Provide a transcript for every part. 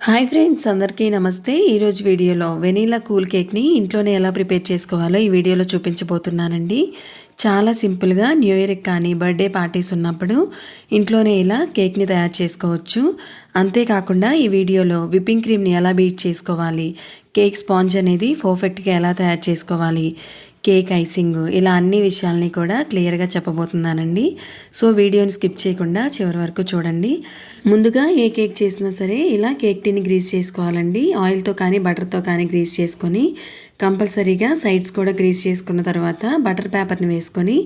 Hi friends అందరికీ నమస్తే. ఈరోజు వీడియోలో వెనీలా కూల్ కేక్ని ఇంట్లోనే ఎలా ప్రిపేర్ చేసుకోవాలో ఈ వీడియోలో చూపించబోతున్నానండి. చాలా సింపుల్గా న్యూ ఇయర్కి కానీ బర్త్డే పార్టీస్ ఉన్నప్పుడు ఇంట్లోనే ఇలా కేక్ని తయారు చేసుకోవచ్చు. అంతేకాకుండా ఈ వీడియోలో విప్పింగ్ క్రీమ్ని ఎలా బీట్ చేసుకోవాలి కేక్ స్పాంజ్ అనేది పర్ఫెక్ట్గా ఎలా తయారు చేసుకోవాలి కేక్ ఐసింగ్ ఇలా అన్ని విషయాల్ని కూడా క్లియర్గా చెప్పబోతున్నానండి. సో వీడియోని స్కిప్ చేయకుండా చివరి వరకు చూడండి. ముందుగా ఏ కేక్ చేసినా సరే ఇలా కేక్ టీని గ్రీస్ చేసుకోవాలండి. ఆయిల్తో కానీ బటర్తో కానీ గ్రీస్ చేసుకొని కంపల్సరీగా సైడ్స్ కూడా గ్రీస్ చేసుకున్న తర్వాత బటర్ పేపర్ని వేసుకొని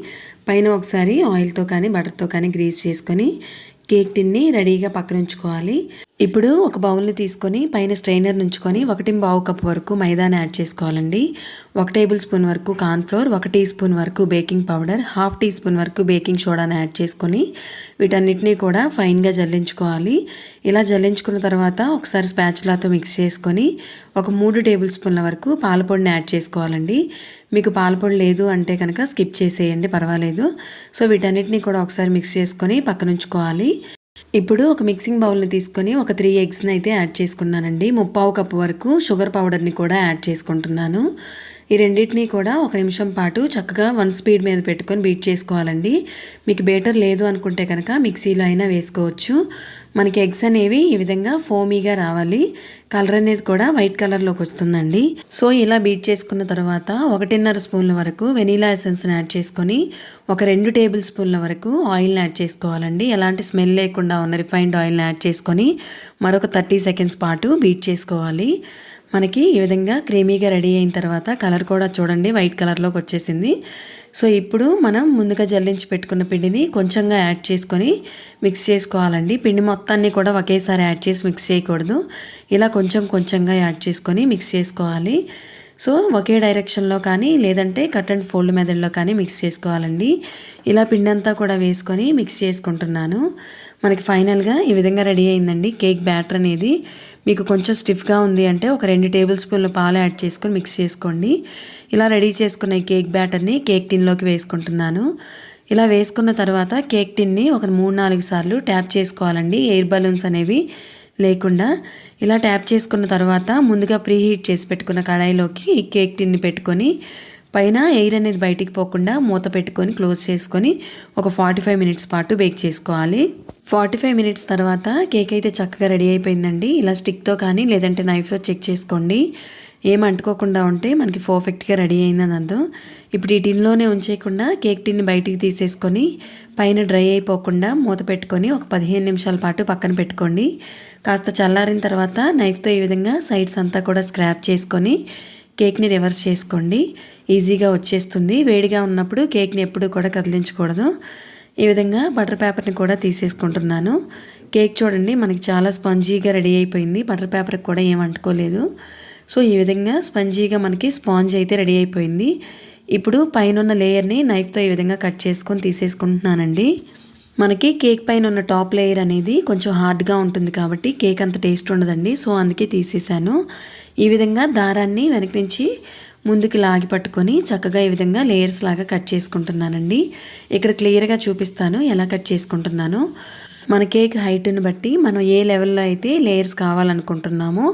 పైన ఒకసారి ఆయిల్తో కానీ బటర్తో కానీ గ్రీస్ చేసుకొని కేక్ టిన్ని రెడీగా పక్కన ఉంచుకోవాలి. ఇప్పుడు ఒక బౌల్ని తీసుకొని పైన స్ట్రైనర్ నుంచుకొని ఒకటి బావు కప్ వరకు మైదాని యాడ్ చేసుకోవాలండి. ఒక టేబుల్ స్పూన్ వరకు కార్న్ఫ్లోర్ ఒక టీ స్పూన్ వరకు baking powder half teaspoon వరకు బేకింగ్ సోడాని యాడ్ చేసుకొని వీటన్నిటినీ కూడా ఫైన్గా జల్లించుకోవాలి. ఇలా జల్లించుకున్న తర్వాత ఒకసారి స్పాచులాతో మిక్స్ చేసుకొని ఒక మూడు టేబుల్ స్పూన్ల వరకు పాలపొడిని యాడ్ చేసుకోవాలండి. మీకు పాలపొడి లేదు అంటే కనుక స్కిప్ చేసేయండి పర్వాలేదు. సో వీటన్నిటిని కూడా ఒకసారి మిక్స్ చేసుకొని పక్కనుంచుకోవాలి. ఇప్పుడు ఒక మిక్సింగ్ బౌల్ని తీసుకొని ఒక త్రీ ఎగ్స్ని అయితే యాడ్ చేసుకున్నానండి. ముప్పావు కప్పు వరకు షుగర్ పౌడర్ని కూడా యాడ్ చేసుకుంటున్నాను. ఈ రెండింటినీ కూడా ఒక నిమిషం పాటు చక్కగా వన్ స్పీడ్ మీద పెట్టుకొని బీట్ చేసుకోవాలండి. మీకు బేటర్ లేదు అనుకుంటే కనుక మిక్సీలో అయినా వేసుకోవచ్చు. మనకి ఎగ్స్ అనేవి ఈ విధంగా ఫోమీగా రావాలి. కలర్ అనేది కూడా వైట్ కలర్లోకి వస్తుందండి. సో ఇలా బీట్ చేసుకున్న తర్వాత ఒకటిన్నర స్పూన్ల వరకు వెనీలా ఎసెన్స్ని యాడ్ చేసుకొని ఒక రెండు టేబుల్ స్పూన్ల వరకు ఆయిల్ని యాడ్ చేసుకోవాలండి. ఎలాంటి స్మెల్ లేకుండా ఉన్న రిఫైన్డ్ ఆయిల్ని యాడ్ చేసుకొని మరొక థర్టీ సెకండ్స్ పాటు బీట్ చేసుకోవాలి. మనకి ఈ విధంగా క్రీమీగా రెడీ అయిన తర్వాత కలర్ కూడా చూడండి వైట్ కలర్లోకి వచ్చేసింది. సో ఇప్పుడు మనం ముందుగా జల్లించి పెట్టుకున్న పిండిని కొంచెంగా యాడ్ చేసుకొని మిక్స్ చేసుకోవాలండి. పిండి మొత్తాన్ని కూడా ఒకేసారి యాడ్ చేసి మిక్స్ చేయకూడదు. ఇలా కొంచెం కొంచెంగా యాడ్ చేసుకొని మిక్స్ చేసుకోవాలి. సో ఒకే డైరెక్షన్లో కానీ లేదంటే కట్ అండ్ ఫోల్డ్ మెథడ్లో కానీ మిక్స్ చేసుకోవాలండి. ఇలా పిండి అంతా కూడా వేసుకొని మిక్స్ చేసుకుంటున్నాను. మనకి ఫైనల్గా ఈ విధంగా రెడీ అయిందండి. కేక్ బ్యాటర్ అనేది మీకు కొంచెం స్టిఫ్గా ఉంది అంటే ఒక రెండు టేబుల్ స్పూన్ల పాలు యాడ్ చేసుకొని మిక్స్ చేసుకోండి. ఇలా రెడీ చేసుకున్న ఈ కేక్ బ్యాటర్ని కేక్ టిన్లోకి వేసుకుంటున్నాను. ఇలా వేసుకున్న తర్వాత కేక్ టిన్ని ఒక మూడు నాలుగు సార్లు ట్యాప్ చేసుకోవాలండి. ఎయిర్ బలూన్స్ అనేవి లేకుండా. ఇలా ట్యాప్ చేసుకున్న తర్వాత ముందుగా ప్రీ హీట్ చేసి పెట్టుకున్న కడాయిలోకి ఈ కేక్ టిన్ని పెట్టుకొని పైన ఎయిర్ అనేది బయటికి పోకుండా మూత పెట్టుకొని క్లోజ్ చేసుకొని ఒక ఫార్టీ ఫైవ్ మినిట్స్ పాటు బేక్ చేసుకోవాలి. ఫార్టీ ఫైవ్ మినిట్స్ తర్వాత కేక్ అయితే చక్కగా రెడీ అయిపోయిందండి. ఇలా స్టిక్తో కానీ లేదంటే నైఫ్తో చెక్ చేసుకోండి. ఏం అంటుకోకుండా ఉంటే మనకి పర్ఫెక్ట్గా రెడీ అయిందని అర్థం ఇప్పుడు ఈ టిన్లోనే ఉంచేయకుండా కేక్ టిన్ బయటికి తీసేసుకొని పైన డ్రై అయిపోకుండా మూత పెట్టుకొని ఒక పదిహేను నిమిషాల పాటు పక్కన పెట్టుకోండి. కాస్త చల్లారిన తర్వాత నైఫ్తో ఈ విధంగా సైడ్స్ అంతా కూడా స్క్రాప్ చేసుకొని కేక్ని రివర్స్ చేసుకోండి. ఈజీగా వచ్చేస్తుంది. వేడిగా ఉన్నప్పుడు కేక్ని ఎప్పుడూ కూడా కదిలించకూడదు. ఈ విధంగా బటర్ పేపర్ని కూడా తీసేసుకుంటున్నాను. కేక్ చూడండి మనకి చాలా స్పంజీగా రెడీ అయిపోయింది. బటర్ పేపర్కి కూడా ఏం అంటుకోలేదు సో ఈ విధంగా స్పంజీగా మనకి స్పాంజ్ అయితే రెడీ అయిపోయింది. ఇప్పుడు పైన ఉన్న లేయర్ని నైఫ్తో ఈ విధంగా కట్ చేసుకొని తీసేసుకుంటున్నానండి. మనకి కేక్ పైన ఉన్న టాప్ లేయర్ అనేది కొంచెం హార్డ్గా ఉంటుంది కాబట్టి కేక్ అంత టేస్ట్ ఉండదండి. సో అందుకే తీసేసాను. ఈ విధంగా దారాన్ని వెనక నుంచి ముందుకి లాగి పట్టుకొని చక్కగా ఈ విధంగా లేయర్స్ లాగా కట్ చేసుకుంటున్నానండి. ఇక్కడ క్లియర్గా చూపిస్తాను ఎలా కట్ చేసుకుంటున్నాను. మన కేక్ హైట్ని బట్టి మనం ఏ లెవెల్లో అయితే లేయర్స్ కావాలనుకుంటున్నామో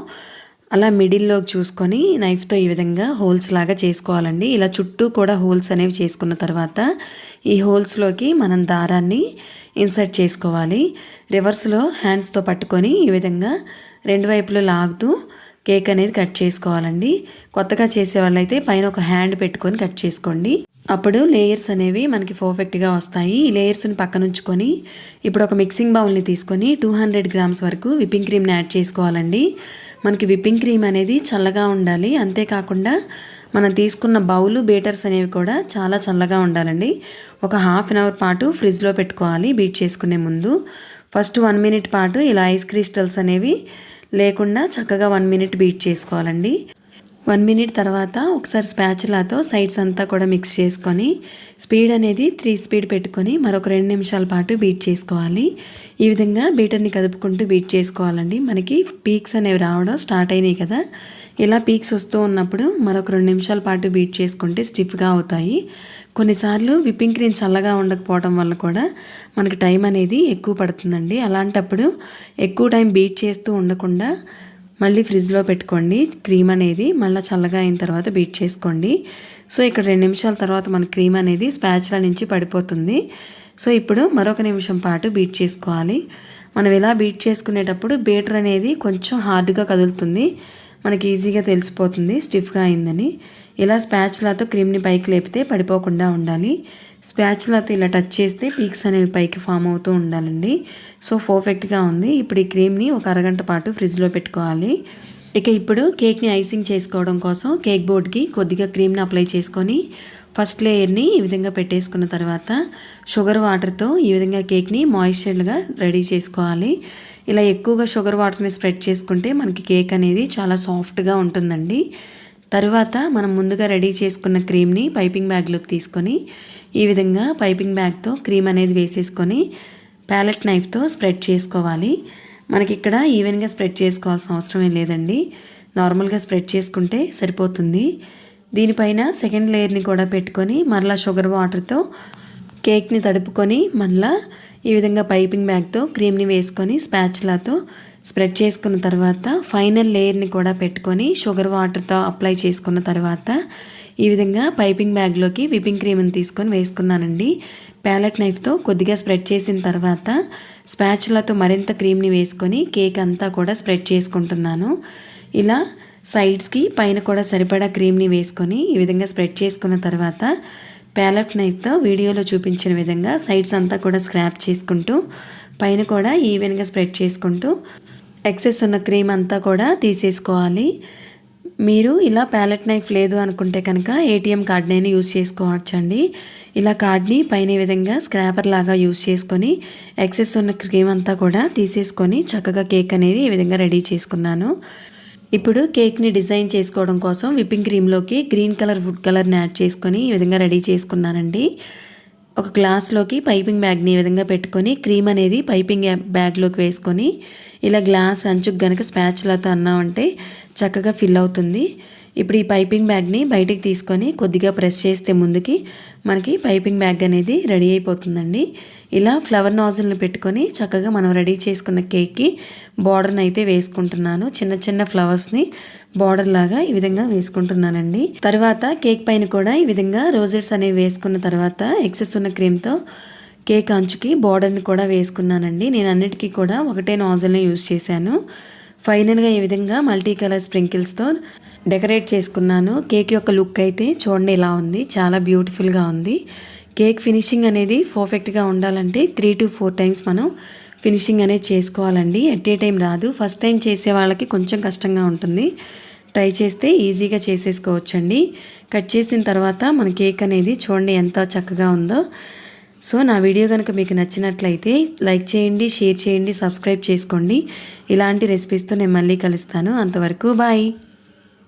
అలా మిడిల్లోకి చూసుకొని నైఫ్తో ఈ విధంగా హోల్స్ లాగా చేసుకోవాలండి. ఇలా చుట్టూ కూడా హోల్స్ అనేవి చేసుకున్న తర్వాత ఈ హోల్స్లోకి మనం దారాన్ని ఇన్సర్ట్ చేసుకోవాలి. రివర్స్లో హ్యాండ్స్తో పట్టుకొని ఈ విధంగా రెండు వైపులు లాగుతూ కేక్ అనేది కట్ చేసుకోవాలండి. కొత్తగా చేసే వాళ్ళైతే పైన ఒక హ్యాండ్ పెట్టుకొని కట్ చేసుకోండి. అప్పుడు లేయర్స్ అనేవి మనకి పర్ఫెక్ట్గా వస్తాయి. ఈ లేయర్స్ని పక్కన ఉంచుకొని ఇప్పుడు ఒక మిక్సింగ్ బౌల్ని తీసుకొని టూ హండ్రెడ్ గ్రామ్స్ వరకు విప్పింగ్ క్రీమ్ని యాడ్ చేసుకోవాలండి. మనకి విప్పింగ్ క్రీమ్ అనేది చల్లగా ఉండాలి. అంతేకాకుండా మనం తీసుకున్న బౌలు బీటర్స్ అనేవి కూడా చాలా చల్లగా ఉండాలండి. ఒక హాఫ్ అన్ అవర్ పాటు ఫ్రిడ్జ్లో పెట్టుకోవాలి బీట్ చేసుకునే ముందు. ఫస్ట్ వన్ మినిట్ పాటు ఇలా ఐస్ క్రిస్టల్స్ అనేవి లేకుండా చక్కగా వన్ మినిట్ బీట్ చేసుకోవాలండి. వన్ మినిట్ తర్వాత ఒకసారి స్పాచులాతో సైడ్స్ అంతా కూడా మిక్స్ చేసుకొని స్పీడ్ అనేది త్రీ స్పీడ్ పెట్టుకొని మరొక రెండు నిమిషాల పాటు బీట్ చేసుకోవాలి. ఈ విధంగా బీటర్ని కదుపుకుంటూ బీట్ చేసుకోవాలండి. మనకి పీక్స్ అనేవి రావడం స్టార్ట్ అయినాయి కదా. ఇలా పీక్స్ వస్తూ ఉన్నప్పుడు మరొక రెండు నిమిషాల పాటు బీట్ చేసుకుంటే స్టిఫ్గా అవుతాయి. కొన్నిసార్లు విప్పింగ్ క్రీమ్ చల్లగా ఉండకపోవడం వల్ల కూడా మనకి టైం అనేది ఎక్కువ పడుతుందండి. అలాంటప్పుడు ఎక్కువ టైం బీట్ చేస్తూ ఉండకుండా మళ్ళీ ఫ్రిడ్జ్లో పెట్టుకోండి. క్రీమ్ అనేది మళ్ళీ చల్లగా అయిన తర్వాత బీట్ చేసుకోండి. సో ఇక్కడ రెండు నిమిషాల తర్వాత మన క్రీమ్ అనేది స్పాచ్ల నుంచి పడిపోతుంది. సో ఇప్పుడు మరొక నిమిషం పాటు బీట్ చేసుకోవాలి. మనం ఇలా బీట్ చేసుకునేటప్పుడు బీటర్ అనేది కొంచెం హార్డ్గా కదులుతుంది. మనకి ఈజీగా తెలిసిపోతుంది స్టిఫ్గా అయిందని. ఇలా స్పాచ్లాతో క్రీమ్ని పైకి లేపితే పడిపోకుండా ఉండాలి. స్పాచులతో ఇలా టచ్ చేస్తే పీక్స్ అనేవి పైకి ఫామ్ అవుతూ ఉండాలండి. సో పర్ఫెక్ట్గా ఉంది. ఇప్పుడు ఈ క్రీమ్ని ఒక అరగంట పాటు ఫ్రిడ్జ్లో పెట్టుకోవాలి. ఇక ఇప్పుడు కేక్ని ఐసింగ్ చేసుకోవడం కోసం కేక్ బోర్డ్కి కొద్దిగా క్రీమ్ని అప్లై చేసుకొని ఫస్ట్ లేయర్ని ఈ విధంగా పెట్టేసుకున్న తర్వాత షుగర్ వాటర్తో ఈ విధంగా కేక్ని మాయిశ్చర్గా రెడీ చేసుకోవాలి. ఇలా ఎక్కువగా షుగర్ వాటర్ని స్ప్రెడ్ చేసుకుంటే మనకి కేక్ అనేది చాలా సాఫ్ట్గా ఉంటుందండి. తర్వాత మనం ముందుగా రెడీ చేసుకున్న క్రీమ్ని పైపింగ్ బ్యాగ్లోకి తీసుకొని ఈ విధంగా పైపింగ్ బ్యాగ్తో క్రీమ్ అనేది వేసేసుకొని ప్యాలెట్ నైఫ్తో స్ప్రెడ్ చేసుకోవాలి. మనకి ఇక్కడ ఈవెన్గా స్ప్రెడ్ చేసుకోవాల్సిన అవసరం ఏం లేదండి. నార్మల్గా స్ప్రెడ్ చేసుకుంటే సరిపోతుంది. దీనిపైన సెకండ్ లేయర్ని కూడా పెట్టుకొని మరలా షుగర్ వాటర్తో కేక్ని తడుపుకొని మళ్ళా ఈ విధంగా పైపింగ్ బ్యాగ్తో క్రీమ్ని వేసుకొని స్పాచ్లాతో స్ప్రెడ్ చేసుకున్న తర్వాత ఫైనల్ లేయర్ని కూడా పెట్టుకొని షుగర్ వాటర్తో అప్లై చేసుకున్న తర్వాత ఈ విధంగా పైపింగ్ బ్యాగ్లోకి విపింగ్ క్రీమ్ని తీసుకొని వేసుకున్నానండి. ప్యాలెట్ నైఫ్తో కొద్దిగా స్ప్రెడ్ చేసిన తర్వాత స్పాచ్లతో మరింత క్రీమ్ని వేసుకొని కేక్ అంతా కూడా స్ప్రెడ్ చేసుకుంటున్నాను. ఇలా సైడ్స్కి పైన కూడా సరిపడా క్రీమ్ని వేసుకొని ఈ విధంగా స్ప్రెడ్ చేసుకున్న తర్వాత ప్యాలెట్ నైఫ్తో వీడియోలో చూపించిన విధంగా సైడ్స్ అంతా కూడా స్క్రాప్ చేసుకుంటూ పైన కూడా ఈవెన్గా స్ప్రెడ్ చేసుకుంటూ ఎక్సెస్ ఉన్న క్రీమ్ అంతా కూడా తీసేసుకోవాలి. మీరు ఇలా ప్యాలెట్ నైఫ్ లేదు అనుకుంటే కనుక ఏటీఎం కార్డ్నైనా యూస్ చేసుకోవచ్చండి. ఇలా కార్డ్ని పైన ఈ విధంగా స్క్రాపర్ లాగా యూస్ చేసుకొని ఎక్సెస్ ఉన్న క్రీమ్ అంతా కూడా తీసేసుకొని చక్కగా కేక్ అనేది ఈ విధంగా రెడీ చేసుకున్నాను. ఇప్పుడు కేక్ని డిజైన్ చేసుకోవడం కోసం విప్పింగ్ క్రీమ్లోకి గ్రీన్ కలర్ ఫుడ్ కలర్ని యాడ్ చేసుకొని ఈ విధంగా రెడీ చేసుకున్నానండి. ఒక గ్లాస్లోకి పైపింగ్ బ్యాగ్ని ఈ విధంగా పెట్టుకొని క్రీమ్ అనేది పైపింగ్ బ్యాగ్లోకి వేసుకొని ఇలా గ్లాస్ అంచుకు గనక స్పాచ్లతో అన్నామంటే చక్కగా ఫిల్ అవుతుంది. ఇప్పుడు ఈ పైపింగ్ బ్యాగ్ని బయటికి తీసుకొని కొద్దిగా ప్రెస్ చేస్తే ముందుకి మనకి పైపింగ్ బ్యాగ్ అనేది రెడీ అయిపోతుందండి. ఇలా ఫ్లవర్ నాజిల్ని పెట్టుకొని చక్కగా మనం రెడీ చేసుకున్న కేక్కి బార్డర్ని అయితే వేసుకుంటున్నాను. చిన్న చిన్న ఫ్లవర్స్ని బార్డర్ లాగా ఈ విధంగా వేసుకుంటున్నానండి. తర్వాత కేక్ పైన కూడా ఈ విధంగా రోజెట్స్ అనేవి వేసుకున్న తర్వాత ఎక్సెస్ ఉన్న క్రీమ్తో కేక్ అంచుకి బార్డర్ని కూడా వేసుకున్నానండి. నేను అన్నిటికీ కూడా ఒకటే నాజిల్ని యూజ్ చేశాను. ఫైనల్గా ఈ విధంగా మల్టీ కలర్ స్ప్రింకిల్స్తో డెకరేట్ చేసుకున్నాను. కేక్ యొక్క లుక్ అయితే చూడండి ఇలా ఉంది. చాలా బ్యూటిఫుల్గా ఉంది. కేక్ ఫినిషింగ్ అనేది పర్ఫెక్ట్గా ఉండాలంటే త్రీ టు ఫోర్ టైమ్స్ మనం ఫినిషింగ్ అనేది చేసుకోవాలండి. ఎట్ ఏ టైం రాదు. ఫస్ట్ టైం చేసే వాళ్ళకి కొంచెం కష్టంగా ఉంటుంది. ట్రై చేస్తే ఈజీగా చేసేసుకోవచ్చండి. కట్ చేసిన తర్వాత మన కేక్ అనేది చూడండి ఎంత చక్కగా ఉందో. సో నా వీడియో కనుక మీకు నచ్చినట్లయితే లైక్ చేయండి షేర్ చేయండి సబ్స్క్రైబ్ చేసుకోండి. ఇలాంటి రెసిపీస్తో నేను మళ్ళీ కలుస్తాను. అంతవరకు బాయ్.